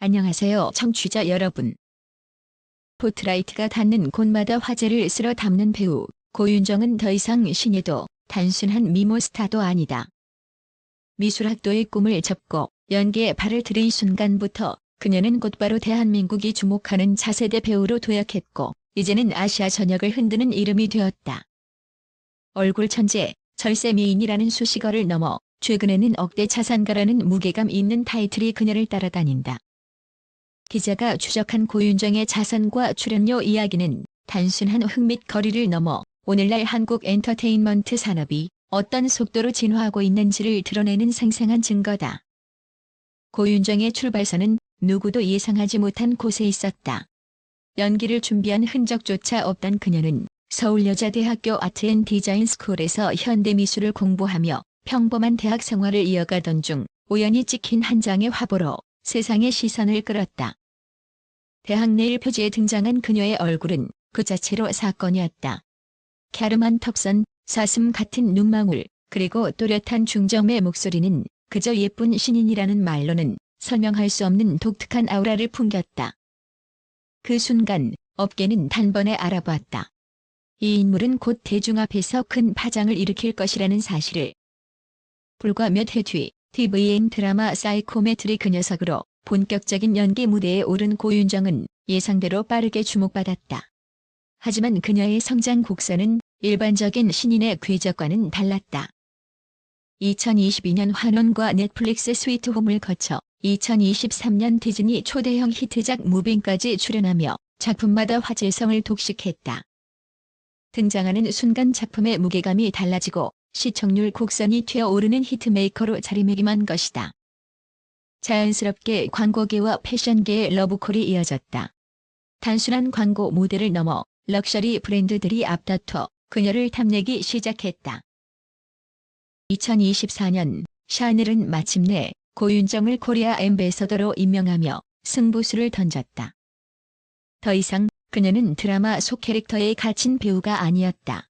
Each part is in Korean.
안녕하세요, 청취자 여러분. 포트라이트가 닿는 곳마다 화제를 쓸어 담는 배우 고윤정은 더 이상 신예도 단순한 미모 스타도 아니다. 미술학도의 꿈을 접고 연기에 발을 들인 순간부터 그녀는 곧바로 대한민국이 주목하는 차세대 배우로 도약했고 이제는 아시아 전역을 흔드는 이름이 되었다. 얼굴 천재, 절세 미인이라는 수식어를 넘어 최근에는 억대 자산가라는 무게감 있는 타이틀이 그녀를 따라다닌다. 기자가 추적한 고윤정의 자산과 출연료 이야기는 단순한 흥및 거리를 넘어 오늘날 한국 엔터테인먼트 산업이 어떤 속도로 진화하고 있는지를 드러내는 생생한 증거다. 고윤정의 출발선은 누구도 예상하지 못한 곳에 있었다. 연기를 준비한 흔적조차 없던 그녀는 서울여자대학교 아트앤디자인 스쿨에서 현대미술을 공부하며 평범한 대학 생활을 이어가던 중 우연히 찍힌 한 장의 화보로 세상의 시선을 끌었다. 대학 내일 표지에 등장한 그녀의 얼굴은 그 자체로 사건이었다. 갸름한 턱선, 사슴 같은 눈망울, 그리고 또렷한 중정의 목소리는 그저 예쁜 신인이라는 말로는 설명할 수 없는 독특한 아우라를 풍겼다. 그 순간 업계는 단번에 알아봤다. 이 인물은 곧 대중 앞에서 큰 파장을 일으킬 것이라는 사실을. 불과 몇 해 뒤 TVN 드라마 사이코메트리 그 녀석으로 본격적인 연기 무대에 오른 고윤정은 예상대로 빠르게 주목받았다. 하지만 그녀의 성장 곡선은 일반적인 신인의 궤적과는 달랐다. 2022년 환원과 넷플릭스 스위트홈을 거쳐 2023년 디즈니 초대형 히트작 무빙까지 출연하며 작품마다 화제성을 독식했다. 등장하는 순간 작품의 무게감이 달라지고 시청률 곡선이 튀어오르는 히트메이커로 자리매김한 것이다. 자연스럽게 광고계와 패션계의 러브콜이 이어졌다. 단순한 광고 모델을 넘어 럭셔리 브랜드들이 앞다퉈 그녀를 탐내기 시작했다. 2024년 샤넬은 마침내 고윤정을 코리아 엠베서더로 임명하며 승부수를 던졌다. 더 이상 그녀는 드라마 속 캐릭터에 갇힌 배우가 아니었다.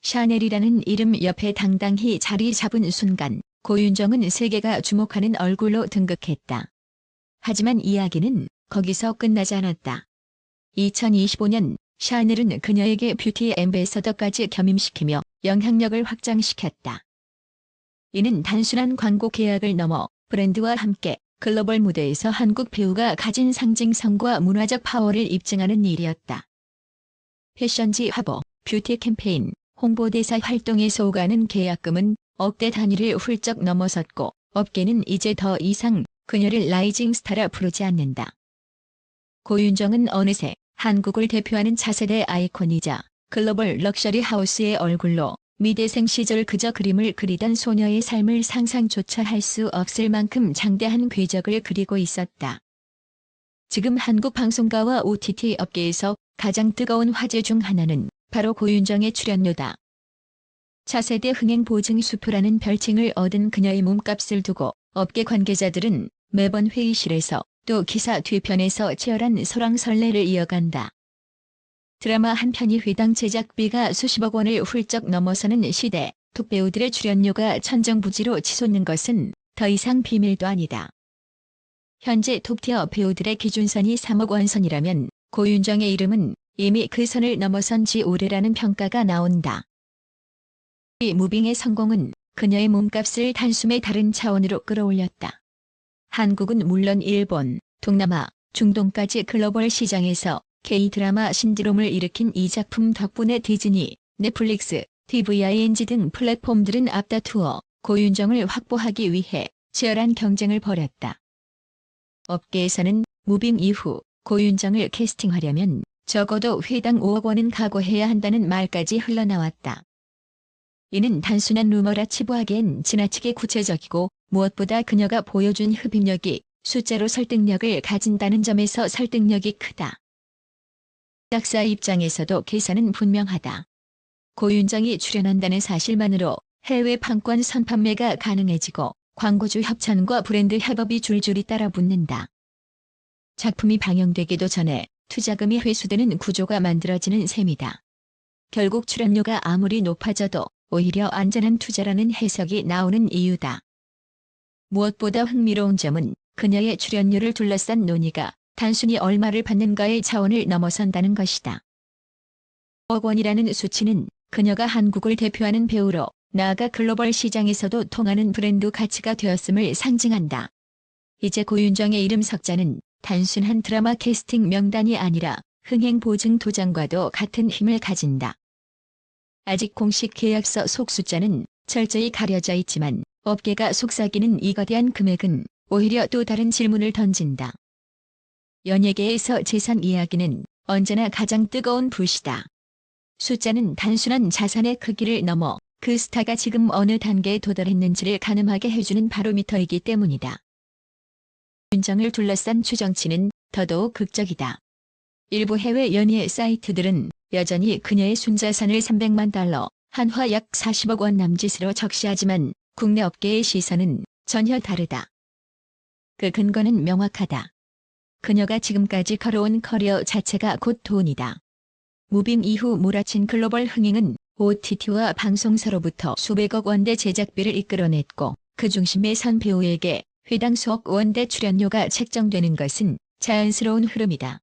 샤넬이라는 이름 옆에 당당히 자리 잡은 순간 고윤정은 세계가 주목하는 얼굴로 등극했다. 하지만 이야기는 거기서 끝나지 않았다. 2025년 샤넬은 그녀에게 뷰티 엠베서더까지 겸임시키며 영향력을 확장시켰다. 이는 단순한 광고 계약을 넘어 브랜드와 함께 글로벌 무대에서 한국 배우가 가진 상징성과 문화적 파워를 입증하는 일이었다. 패션지 화보, 뷰티 캠페인, 홍보대사 활동에서 오가는 계약금은 억대 단위를 훌쩍 넘어섰고 업계는 이제 더 이상 그녀를 라이징 스타라 부르지 않는다. 고윤정은 어느새 한국을 대표하는 차세대 아이콘이자 글로벌 럭셔리 하우스의 얼굴로 미대생 시절 그저 그림을 그리던 소녀의 삶을 상상조차 할 수 없을 만큼 장대한 궤적을 그리고 있었다. 지금 한국 방송가와 OTT 업계에서 가장 뜨거운 화제 중 하나는 바로 고윤정의 출연료다. 차세대 흥행 보증 수프라는 별칭을 얻은 그녀의 몸값을 두고 업계 관계자들은 매번 회의실에서 또 기사 뒤편에서 치열한 설왕설래를 이어간다. 드라마 한 편이 회당 제작비가 수십억 원을 훌쩍 넘어서는 시대, 톡배우들의 출연료가 천정부지로 치솟는 것은 더 이상 비밀도 아니다. 현재 톱티어 배우들의 기준선이 3억 원선이라면 고윤정의 이름은 이미 그 선을 넘어선 지 오래라는 평가가 나온다. 이 무빙의 성공은 그녀의 몸값을 단숨에 다른 차원으로 끌어올렸다. 한국은 물론 일본, 동남아, 중동까지 글로벌 시장에서 K-드라마 신드롬을 일으킨 이 작품 덕분에 디즈니, 넷플릭스, TVING 등 플랫폼들은 앞다투어 고윤정을 확보하기 위해 치열한 경쟁을 벌였다. 업계에서는 무빙 이후 고윤정을 캐스팅하려면 적어도 회당 5억 원은 각오해야 한다는 말까지 흘러나왔다. 이는 단순한 루머라 치부하기엔 지나치게 구체적이고 무엇보다 그녀가 보여준 흡입력이 숫자로 설득력을 가진다는 점에서 설득력이 크다. 작사 입장에서도 계산은 분명하다. 고윤정이 출연한다는 사실만으로 해외 판권 선판매가 가능해지고 광고주 협찬과 브랜드 협업이 줄줄이 따라붙는다. 작품이 방영되기도 전에 투자금이 회수되는 구조가 만들어지는 셈이다. 결국 출연료가 아무리 높아져도 오히려 안전한 투자라는 해석이 나오는 이유다. 무엇보다 흥미로운 점은 그녀의 출연료를 둘러싼 논의가 단순히 얼마를 받는가의 차원을 넘어선다는 것이다. 억 원이라는 수치는 그녀가 한국을 대표하는 배우로 나아가 글로벌 시장에서도 통하는 브랜드 가치가 되었음을 상징한다. 이제 고윤정의 이름 석자는 단순한 드라마 캐스팅 명단이 아니라 흥행 보증 도장과도 같은 힘을 가진다. 아직 공식 계약서 속 숫자는 철저히 가려져 있지만 업계가 속삭이는 이 거대한 금액은 오히려 또 다른 질문을 던진다. 연예계에서 재산 이야기는 언제나 가장 뜨거운 불씨다. 숫자는 단순한 자산의 크기를 넘어 그 스타가 지금 어느 단계에 도달했는지를 가늠하게 해주는 바로미터이기 때문이다. 윤정을 둘러싼 추정치는 더더욱 극적이다. 일부 해외 연예 사이트들은 여전히 그녀의 순자산을 300만 달러, 한화 약 40억 원 남짓으로 적시하지만 국내 업계의 시선은 전혀 다르다. 그 근거는 명확하다. 그녀가 지금까지 걸어온 커리어 자체가 곧 돈이다. 무빙 이후 몰아친 글로벌 흥행은 OTT와 방송사로부터 수백억 원대 제작비를 이끌어냈고 그 중심에 선 배우에게 회당 수억 원대 출연료가 책정되는 것은 자연스러운 흐름이다.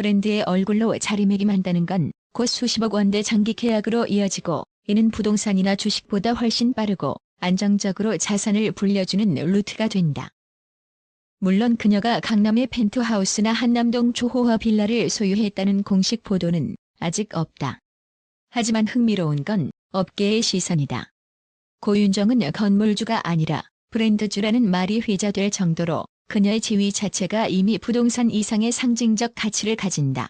브랜드의 얼굴로 자리매김한다는 건 곧 수십억 원대 장기 계약으로 이어지고 이는 부동산이나 주식보다 훨씬 빠르고 안정적으로 자산을 불려주는 루트가 된다. 물론 그녀가 강남의 펜트하우스나 한남동 조호화 빌라를 소유했다는 공식 보도는 아직 없다. 하지만 흥미로운 건 업계의 시선이다. 고윤정은 건물주가 아니라 브랜드주라는 말이 회자될 정도로 그녀의 지위 자체가 이미 부동산 이상의 상징적 가치를 가진다.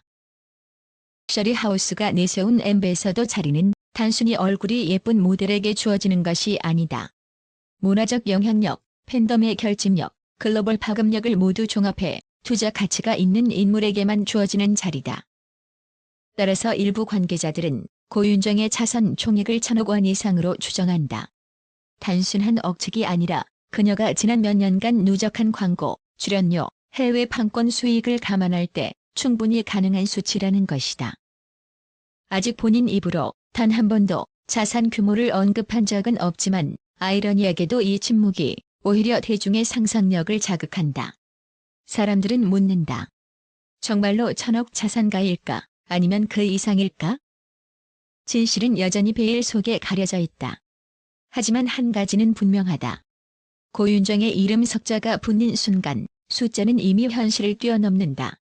럭셔리 하우스가 내세운 엠베서더 자리는 단순히 얼굴이 예쁜 모델에게 주어지는 것이 아니다. 문화적 영향력, 팬덤의 결집력, 글로벌 파급력을 모두 종합해 투자 가치가 있는 인물에게만 주어지는 자리다. 따라서 일부 관계자들은 고윤정의 자산 총액을 천억 원 이상으로 추정한다. 단순한 억측이 아니라 그녀가 지난 몇 년간 누적한 광고, 출연료, 해외 판권 수익을 감안할 때 충분히 가능한 수치라는 것이다. 아직 본인 입으로 단 한 번도 자산 규모를 언급한 적은 없지만 아이러니하게도 이 침묵이 오히려 대중의 상상력을 자극한다. 사람들은 묻는다. 정말로 천억 자산가일까 아니면 그 이상일까? 진실은 여전히 베일 속에 가려져 있다. 하지만 한 가지는 분명하다. 고윤정의 이름 석자가 붙는 순간 숫자는 이미 현실을 뛰어넘는다.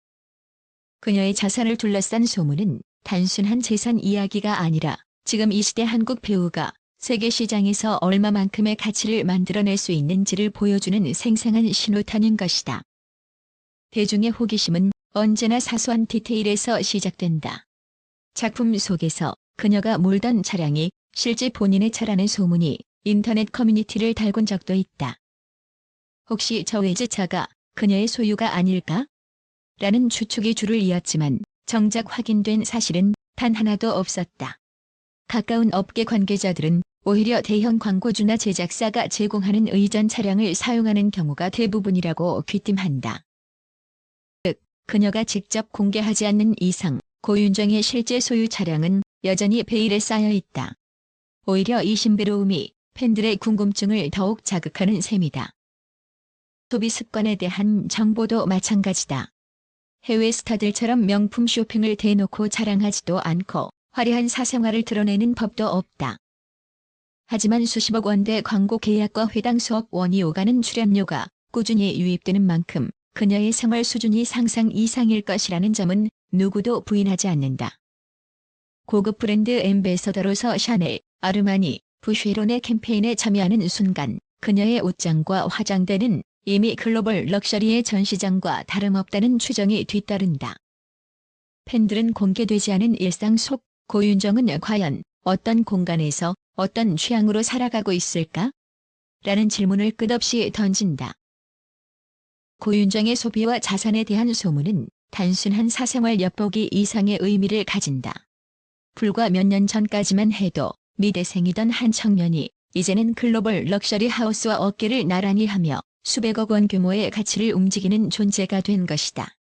그녀의 자산을 둘러싼 소문은 단순한 재산 이야기가 아니라 지금 이 시대 한국 배우가 세계 시장에서 얼마만큼의 가치를 만들어낼 수 있는지를 보여주는 생생한 신호탄인 것이다. 대중의 호기심은 언제나 사소한 디테일에서 시작된다. 작품 속에서 그녀가 몰던 차량이 실제 본인의 차라는 소문이 인터넷 커뮤니티를 달군 적도 있다. 혹시 저 외제차가 그녀의 소유가 아닐까? 라는 추측이 줄을 이었지만 정작 확인된 사실은 단 하나도 없었다. 가까운 업계 관계자들은 오히려 대형 광고주나 제작사가 제공하는 의전 차량을 사용하는 경우가 대부분이라고 귀띔한다. 즉, 그녀가 직접 공개하지 않는 이상 고윤정의 실제 소유 차량은 여전히 베일에 쌓여 있다. 오히려 이 신비로움이 팬들의 궁금증을 더욱 자극하는 셈이다. 소비 습관에 대한 정보도 마찬가지다. 해외 스타들처럼 명품 쇼핑을 대놓고 자랑하지도 않고 화려한 사생활을 드러내는 법도 없다. 하지만 수십억 원대 광고 계약과 회당 수억 원이 오가는 출연료가 꾸준히 유입되는 만큼 그녀의 생활 수준이 상상 이상일 것이라는 점은 누구도 부인하지 않는다. 고급 브랜드 엠베서더로서 샤넬, 아르마니, 부쉐론의 캠페인에 참여하는 순간 그녀의 옷장과 화장대는 이미 글로벌 럭셔리의 전시장과 다름없다는 추정이 뒤따른다. 팬들은 공개되지 않은 일상 속 고윤정은 과연 어떤 공간에서 어떤 취향으로 살아가고 있을까? 라는 질문을 끝없이 던진다. 고윤정의 소비와 자산에 대한 소문은 단순한 사생활 엿보기 이상의 의미를 가진다. 불과 몇 년 전까지만 해도 미대생이던 한 청년이 이제는 글로벌 럭셔리 하우스와 어깨를 나란히 하며 수백억 원 규모의 가치를 움직이는 존재가 된 것이다.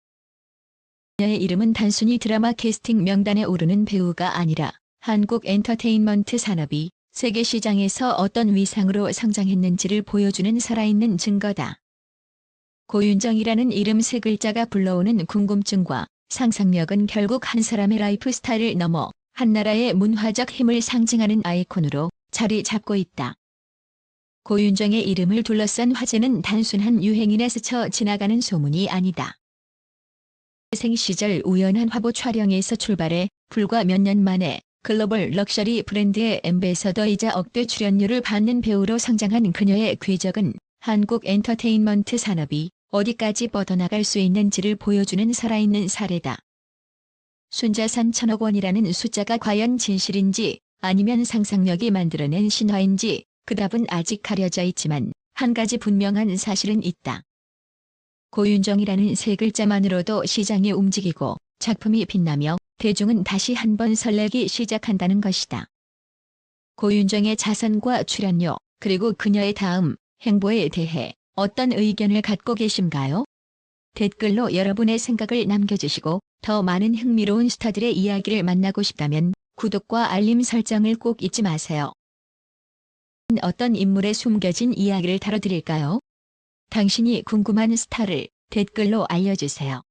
그녀의 이름은 단순히 드라마 캐스팅 명단에 오르는 배우가 아니라 한국 엔터테인먼트 산업이 세계 시장에서 어떤 위상으로 성장했는지를 보여주는 살아있는 증거다. 고윤정이라는 이름 세 글자가 불러오는 궁금증과 상상력은 결국 한 사람의 라이프 스타일을 넘어 한 나라의 문화적 힘을 상징하는 아이콘으로 자리 잡고 있다. 고윤정의 이름을 둘러싼 화제는 단순한 유행인에 스쳐 지나가는 소문이 아니다. 생 시절 우연한 화보 촬영에서 출발해 불과 몇 년 만에 글로벌 럭셔리 브랜드의 엠베서더이자 억대 출연료를 받는 배우로 성장한 그녀의 궤적은 한국 엔터테인먼트 산업이 어디까지 뻗어나갈 수 있는지를 보여주는 살아있는 사례다. 순자산 천억 원이라는 숫자가 과연 진실인지 아니면 상상력이 만들어낸 신화인지 그 답은 아직 가려져 있지만 한 가지 분명한 사실은 있다. 고윤정이라는 세 글자만으로도 시장이 움직이고 작품이 빛나며 대중은 다시 한 번 설레기 시작한다는 것이다. 고윤정의 자선과 출연료 그리고 그녀의 다음 행보에 대해 어떤 의견을 갖고 계신가요? 댓글로 여러분의 생각을 남겨주시고 더 많은 흥미로운 스타들의 이야기를 만나고 싶다면 구독과 알림 설정을 꼭 잊지 마세요. 어떤 인물의 숨겨진 이야기를 다뤄드릴까요? 당신이 궁금한 스타를 댓글로 알려주세요.